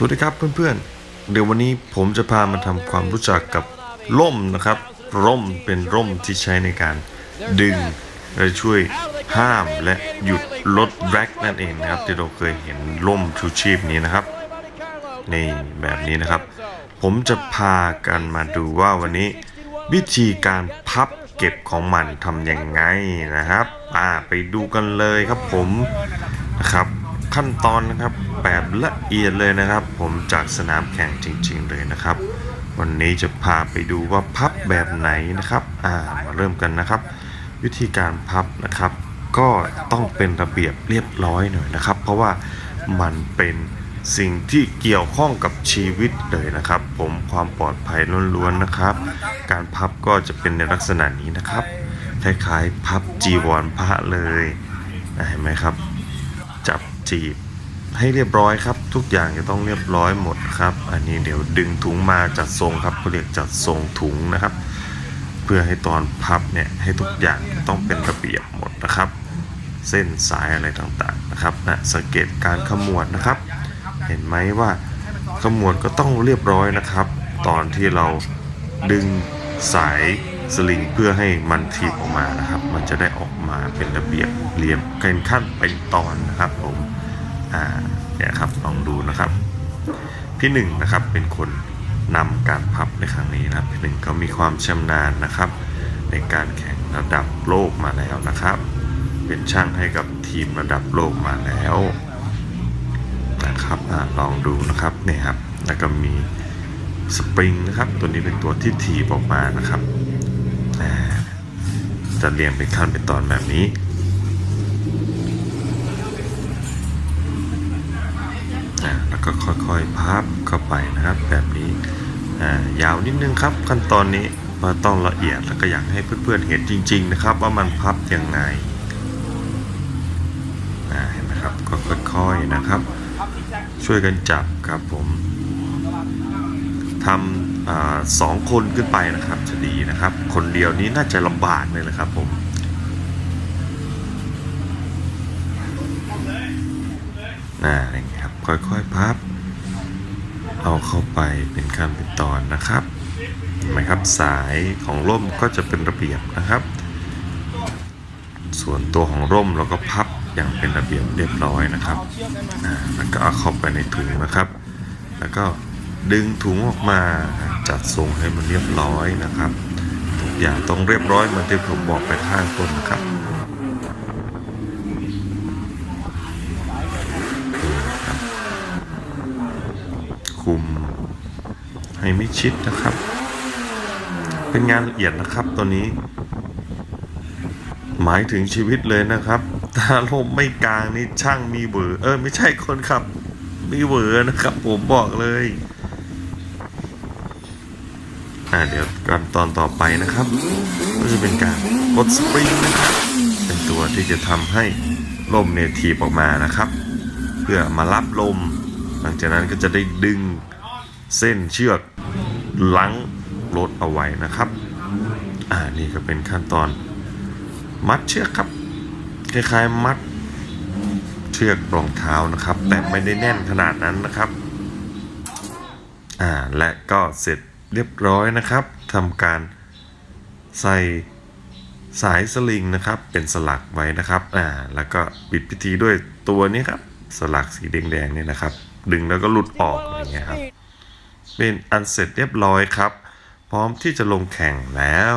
สวัสดีครับเพื่อนๆ เดี๋ยววันนี้ผมจะพามาทำความรู้จักกับร่มนะครับ ร่มเป็นร่มที่ใช้ในการดึงและช่วยห้ามและหยุดรถแร็กนั่นเองนะครับ ที่เราเคยเห็นร่มชูชีพนี้นะครับนี่แบบนี้นะครับ ผมจะพากันมาดูว่าวันนี้ วิธีการพับเก็บของมันทำยังไงนะครับอ่าไปดูกันเลยครับผมนะครับ ขั้นตอนนะครับแบบละเอียดเลยนะครับ ผมจากสนามแข่งจริง ๆ เลยนะครับ วันนี้จะพาไปดูว่าพับแบบไหนนะครับอ่ามาเริ่มกันนะครับ วิธีการพับนะครับ ก็ต้องเป็นระเบียบเรียบร้อยหน่อยนะครับ เพราะว่ามันเป็นสิ่งที่เกี่ยวข้องกับชีวิตเลยนะครับ ผมความปลอดภัยล้วนๆนะครับ การพับก็จะเป็นในลักษณะนี้นะครับคล้ายๆ พับจีวรพระเลยเห็นไหมครับ จีบ ให้เรียบร้อยครับ ทุกอย่างจะต้องเรียบร้อยหมดครับ อันนี้เดี๋ยวดึงถุงมาจัดทรงครับเขาเรียกจัดทรงถุงนะครับ เพื่อให้ตอนพับเนี่ยให้ทุกอย่างต้องเป็นระเบียบหมดนะครับ เส้นสายอะไรต่างๆนะครับนะสังเกตการขมวดนะครับ เห็นไหมว่าขมวดก็ต้องเรียบร้อยนะครับ ตอนที่เราดึงสายสลิงเพื่อให้มันทีบออกมานะครับ มันจะได้ออกมาเป็นระเบียบเรียมเป็นขั้นเป็นตอนนะครับผม อ่าเนี่ยครับลองดูนะครับ พี่หนึ่งนะครับเป็นคนนำการพับในครั้งนี้นะครับพี่หนึ่งก็มีความชำนาญนะครับ ในการแข่งระดับโลกมาแล้วนะครับ เป็นช่างให้กับทีมระดับโลกมาแล้วนะครับอลองดูนะครับเนี่ยครับแล้วก็มีสปริงนะครับตัวนี้เป็นตัวที่ทีบออกมานะครับอ่าจะเรียงเป็นขั้นเป็นตอนแบบนี้ อ่าแล้ว ก็ค่อยๆพับเข้าไปนะครับ แบบนี้ยาวนิดนึงครับ ขั้นตอนนี้มาต้องละเอียดแล้วก็อยากให้เพื่อนๆเห็นจริง ๆ นะครับ ว่ามันพับยังไงเห็นไหมครับก็ค่อยๆนะครับ ช่วยกันจับครับผมทำอสองคนขึ้นไปนะครับจะดีนะครับ คนเดียวนี้น่าจะลำบากเลยนะครับผมอ่าอย่าง ค่อยๆพับ เอาเข้าไปเป็นขั้นเป็นตอนนะครับเห็นไหมครับสายของร่มก็จะเป็นระเบียบนะครับ ส่วนตัวของร่มเราก็พับอย่างเป็นระเบียบเรียบร้อยนะครับแล้วก็เอาเข้าไปในถุงนะครับ แล้วก็ดึงถุงออกมาจัดทรงให้มันเรียบร้อยนะครับ ทุกอย่างต้องเรียบร้อยเหมือนที่ผมบอกไปข้างต้นนะครับ คุม ให้ไม่ชิดนะครับ เป็นงานละเอียดนะครับตัวนี้ หมายถึงชีวิตเลยนะครับถ้าลมไม่กลางนี่ช่างมีเบือเออไม่ใช่คนขับ มีเบือนะครับ ผมบอกเลยอ่าเดี๋ยวกันตอนต่อไปนะครับ ก็จะเป็นการกดสปริงนะครับ เป็นตัวที่จะทำให้ลมเนี่ยถีบออกมานะครับ เพื่อมารับลม หลังจากนั้นก็จะได้ดึงเส้นเชือกลังรถเอาไว้นะครับ อ่า นี่ก็เป็นขั้นตอน มัดเชือกครับ คล้ายๆมัดเชือกรองเท้านะครับ แต่ไม่ได้แน่นขนาดนั้นนะครับ อ่า และก็เสร็จเรียบร้อยนะครับทำการใส่สายสลิงนะครับ เป็นสลักไว้นะครับ อ่า แล้วก็ปิดพิธีด้วยตัวนี้ครับ สลักสีแดงๆเนี่ยนะครับ ดึงแล้วก็หลุดออกอย่างเงี้ยครับ เป็นอันเสร็จเรียบร้อยครับ พร้อมที่จะลงแข่งแล้ว